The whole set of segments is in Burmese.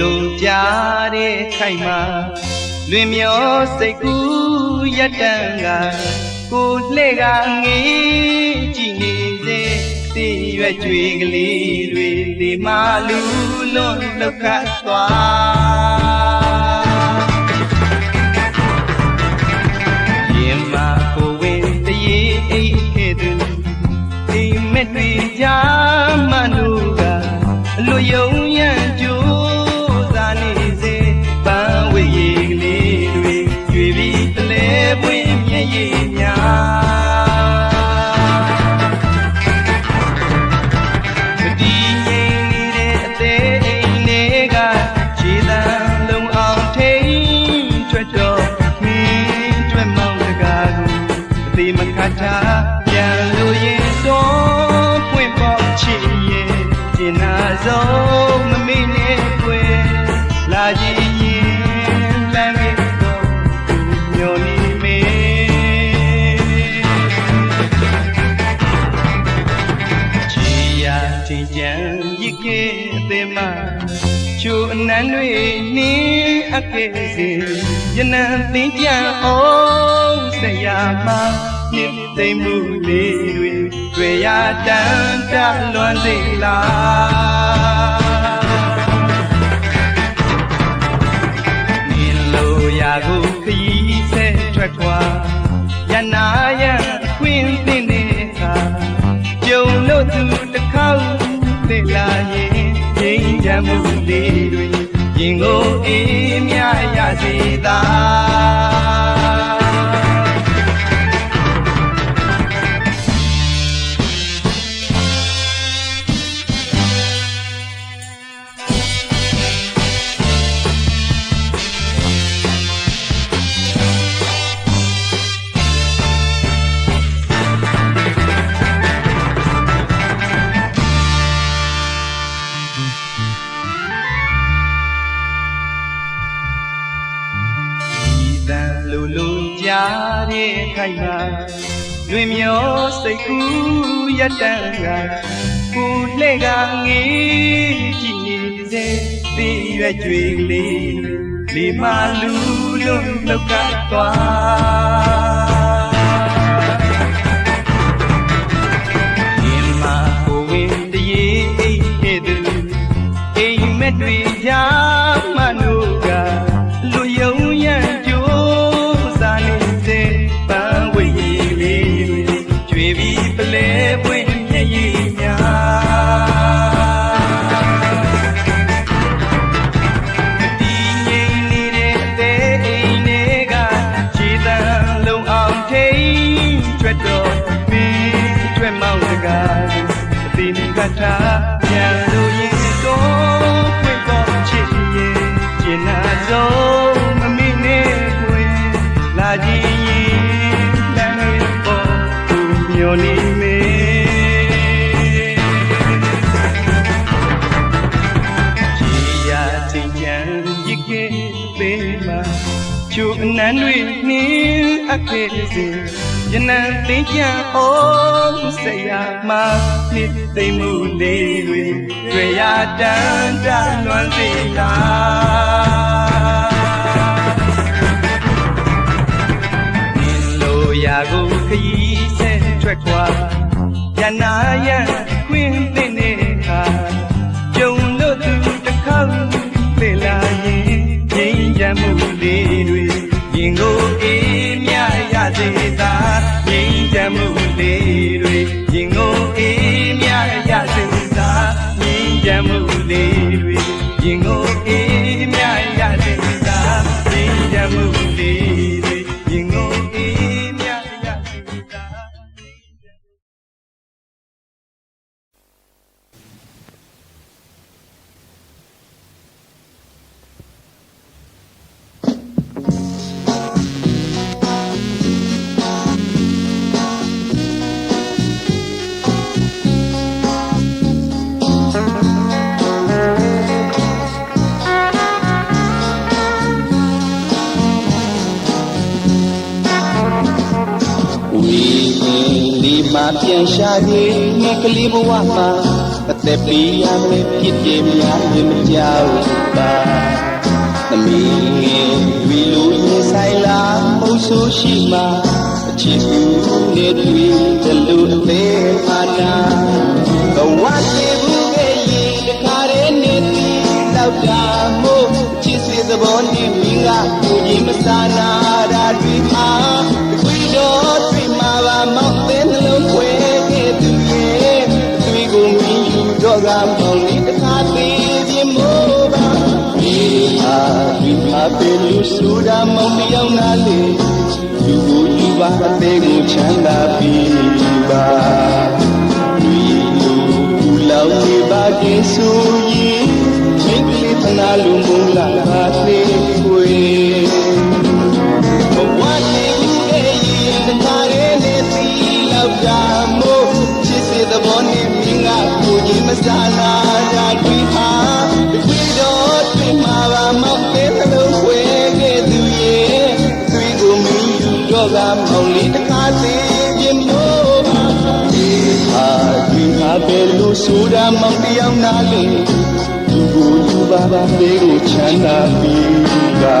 လိုလိုကြားတဲ့ခိုင်မှာလွင်မျောစိတ်ကူးရတန်ကကိုလှဲ့ကငေးကြည့်နေစေသိရွက်ကြွေကလေးတွေဒီမာလူလွန်လောက်ခတ်သွား င်းအကဲစီယနံသင်ကြံအောင်ဆရာမနှစ်သိမ့်မှုလေးတွေတွေ့ရတန်တလွန်စေလားမြင်လို့ရာကိုခရီးဆက်ထွက်ခွာရနာရခွင့်သင့်တဲ့အခါကြုံလို့သူတစ်ခေါက်သိလာရင်ငြိမ်းချမ်းမှုလေးတွေရင် ကိုအေးမြရစေသာ မှာလွင်မျောစိတ်ကူးရတန်ကကိုလှဲ့ကငေးကြည့်နေစေသိရွက်ကြွေကလေးလေမလူလွန်လောက်ကသွား သေးမကထားပြန်လို့ရင်တော့ဖွင့်တော့ချစ်ရဲ့ကျင်နာဆုံးမမိနဲ့ကိုယ်လာကြည့်ရင်လမ်းလေးပေါ်သူမျောနေမေကြည်ရာချင်းချံရစ်ခဲ့သေးမှာချိုအနန်းတွေနှင်းအခဲ့စေ ယနံသင်ကြံအောင်ဆရာမနှစ်သိမ့်မှုလေးတွေတွေ့ရတန်တလွန်စေလားမြင်လို့ရာကိုခရီးဆက်ထွက်ခွာရနာရခွင့်သင့်တဲ့အခါကြုံလို့သူတစ်ခေါက်လေလာရင်ငြိမ်းချမ်းမှုလေးတွေရင်ကိုအေးမြ ရစေသာငြိမ်းချမ်းမှုလေးတွေရင်ကိုအေးမြရစေသာငြိမ်းချမ်းမှုလေး ဒီမှာပြန်ရှာရေးငယ်ကလေးဘဝမှာအသက်ပေးရမယ်ဖြစ်ပြများရင်မကြောက်ပါသမီးတွေလိုရင်ဆိုင်လာမှုဆိုရှိမှအချစ်ကူနဲ့တွေ့တယ်လို့အသေးအာနာဘဝတေဘူးရဲ့ရင်တခါတည်းနဲ့တီလောက်တာမို့ချစ်စေသဘောနဲ့မင်းကကိုကြီးမစာနာတာတွေ့မှာ ကမောင်လေးတခါသေးပြမို့ပါဒီဟာဒီဟာပဲလူစုတာမောင်တယောက်နာလေယူကိုယူပါအသေးကိုချမ်းသာပြီးပါဒီလိုဘူလောင်နေပါကေဆိုရင်မိတ်ကလေးသနာလူမုန်းလာပါသေးကိုဘဝနေရဲ့ရင်တခါလေးနဲ့စီလောက်တာ မစားနာတာတွေ့ဟာတွေ့တော့တွေ့မှာပါမောက်တဲ့နှလုံးခွဲခဲ့သူရဲ့တွေ့ကိုမင်းယူတော့ကမောင်လေးတခါသေးပြမို့ပါဒီဟာဒီဟာပဲလို့ဆိုတာမောင်တယောက်နာလေသူကိုယူပါပါသေးကိုချမ်းသာပြီးပါ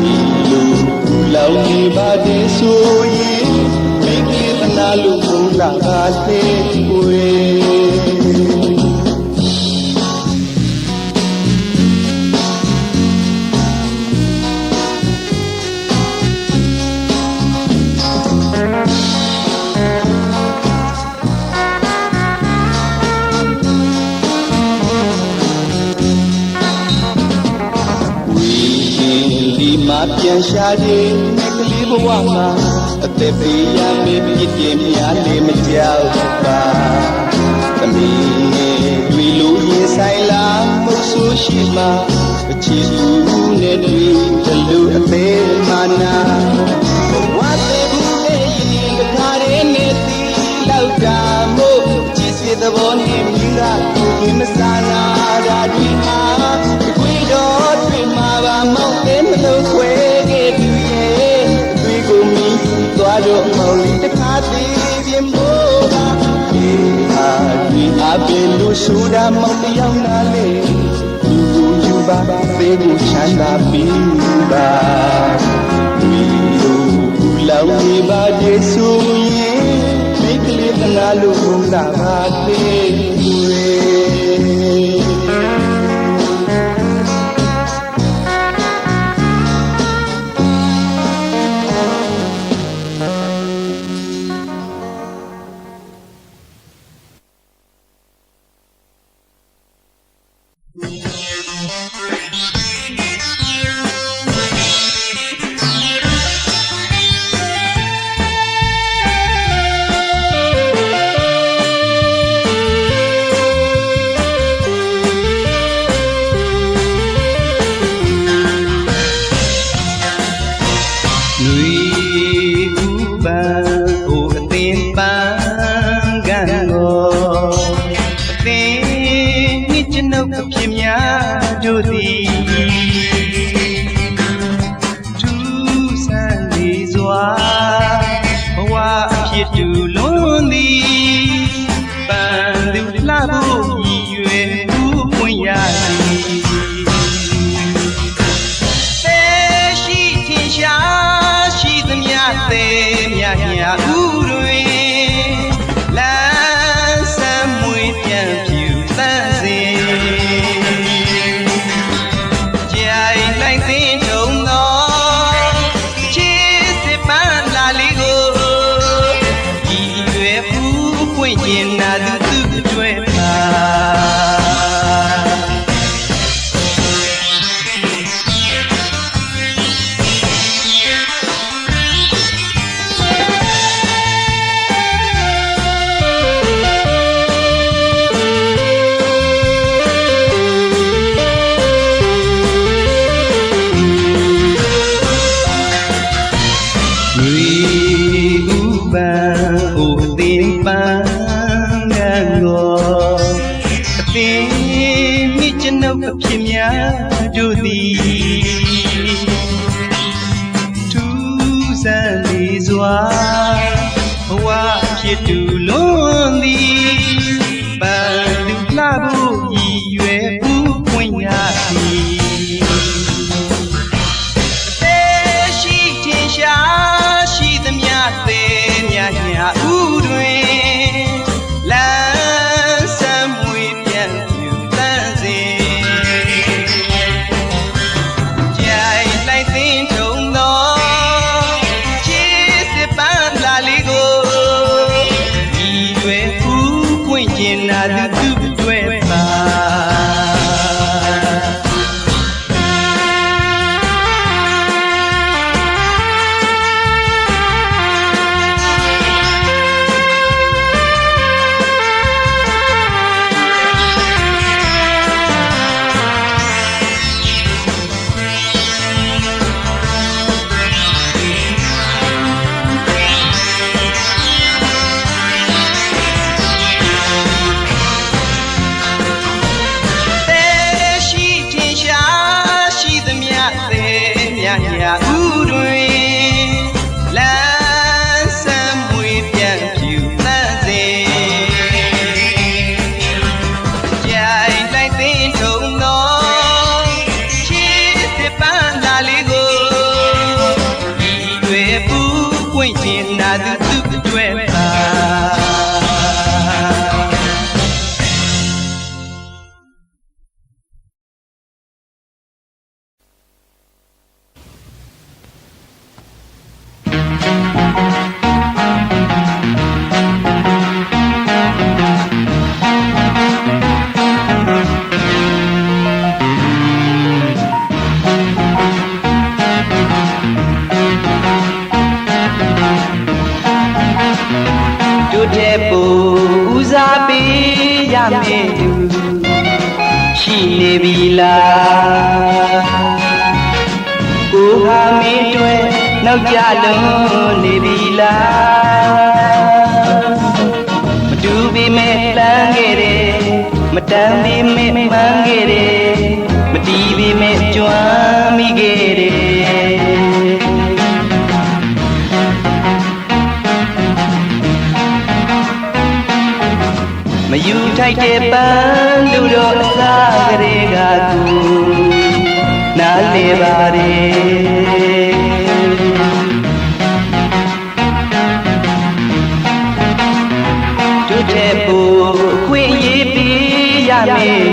ဒီလိုလောင်နေပါတဲ့ဆိုရင်မိတ်ကလေးသနာလို့ဘုံလာပါသေးကိုယ် ပြန်ရှာတဲ့ကလေးဘဝမှာအသက်ပေးရမေးပြည့်ပြည့်များလေမကြောက်ပါသမီးတွေ့လို့ရင်ဆိုင်လာမှုဆိုရှိမှအချစ်သူနဲ့တွေ့တယ်လို့အသေးမာနာဝတ်တဲ့ဘူးနဲ့ရင်တခါတည်းနဲ့တီလောက်တာမို့ချစ်စေသဘောနဲ့မြင်ကကိုယ်မဆာနာ ဒီအပင်လို့ဆိုတာမောင်တယောက်နာလေသူကိုယူပါပေကိုချမ်းသာပြီးပါဒီလိုဘူလောင်နေပါရဲ့ဆိုရင်မိတ်ကလေးတနာလို့ဘုံလာပါသေး မြမြဥတွေ ပြီလားကိုဟာမင်းတွေနောက်ကြလုံးနေပြီလားမတူပေမဲ့လမ်းခဲ့တယ်မတန်ပေမဲ့မှန်းခဲ့တယ်မတီးပေမဲ့ကြွ ထိုက်တဲ့ပန်းလူတို့အစားကလေးကကူနားလေပါれတို့တဲ့ဘူခွင့်ရေးပေးရမယ်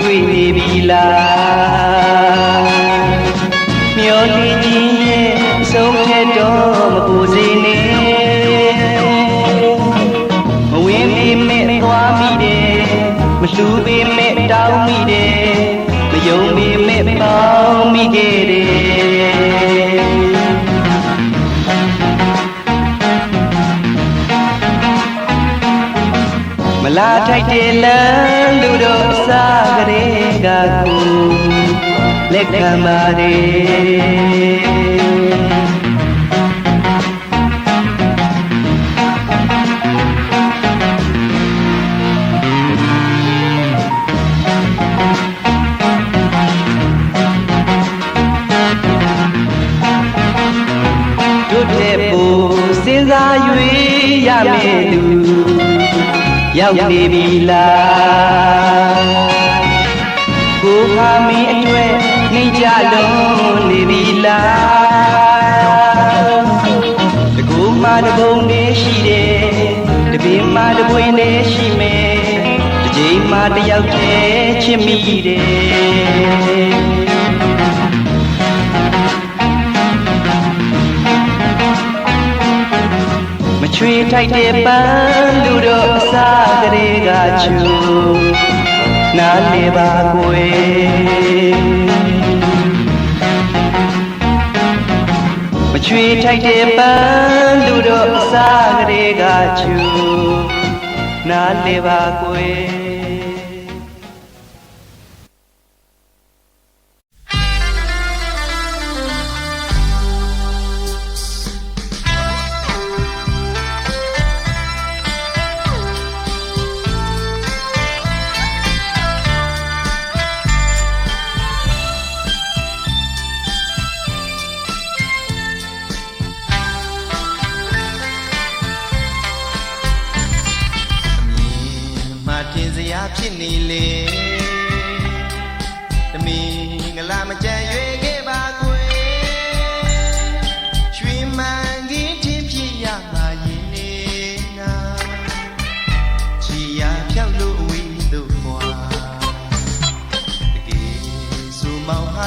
တွေ့နေပြီလားမျောလင်းခြင်းရဲ့အဆုံးဖြတ်တော့မပူစေနဲ့ လက်ခံပါတယ်တို့တဲ့ဘူစဉ်းစား၍ရမယ်လူရောက်နေပြီလား လုံးနေပြီလားတကူမှတပုံနဲ့ရှိတယ်တပင်မှတပွင့်နဲ့ရှိမယ်တစ်ချိန်မှတယောက်တည်းချစ်မိတယ်မချွေထိုက်တဲ့ပန်းလူတို့အစားကလေးကချူနားလေပါကွယ် ချွေထိုက်တဲ့ပန်းလူတို့အစားကလေးကချူနားလေပါကွယ်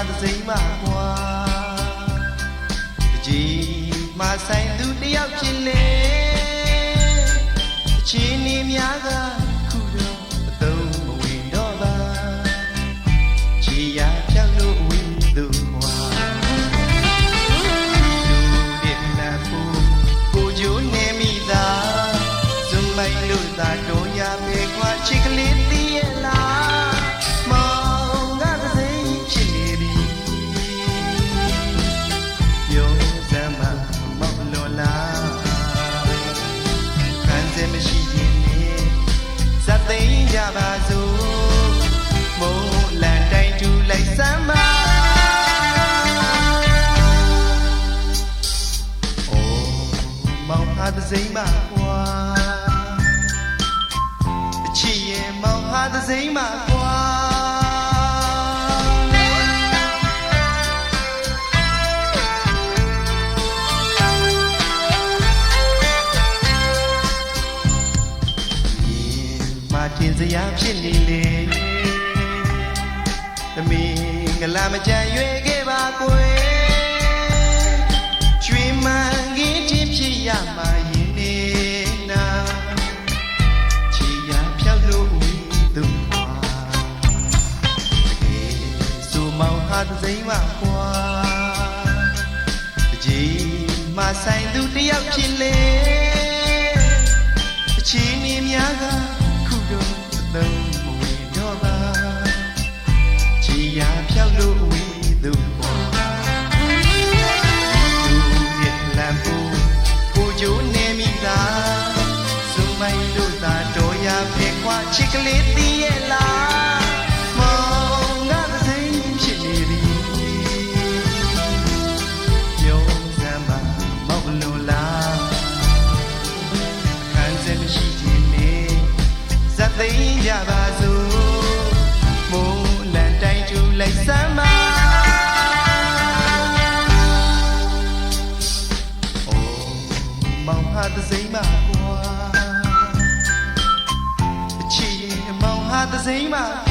တစ်စိမ့်မကွာတကြီးမဆိုင်သူတယောက်ဖြစ်လေအချင်းနေများကခုတော့အသုံးမဝင်တော့ပါချီရဖြောက်လို့ဝင်းသူခွာလူတဲ့လာဖို့ကိုကြိုးနေမိတာဇွန်မိုင်လို့သာတော့ရမယ်ခွာချစ်ကလေးတည်းရဲ့ စိမ်းပါကွာအချစ်ရဲ့မောင်ဟာသစိမ်းပါကွာမတင်စရာဖြစ်နေလေသမီးငလာမကြံရွေခဲ့ပါကွယ်ကျွေးမှ စိမ့်မကွာအကြီးမဆိုင်သူတယောက်ဖြစ်လေအချင်းနေများကခုတော့အသုံးမဝင်တော့ပါချီယာဖြောက်လို့ဝေးသူကွာသူရဲ့လမ်းပိုးကိုကျိုးနေမိသားစုံမိုင်လို့သာတော်ရဖဲခွာချစ်ကလေးတီ စိမ့်မှာကွာအချစ်ရင်အမောင်ဟာသစိမ့်မှာ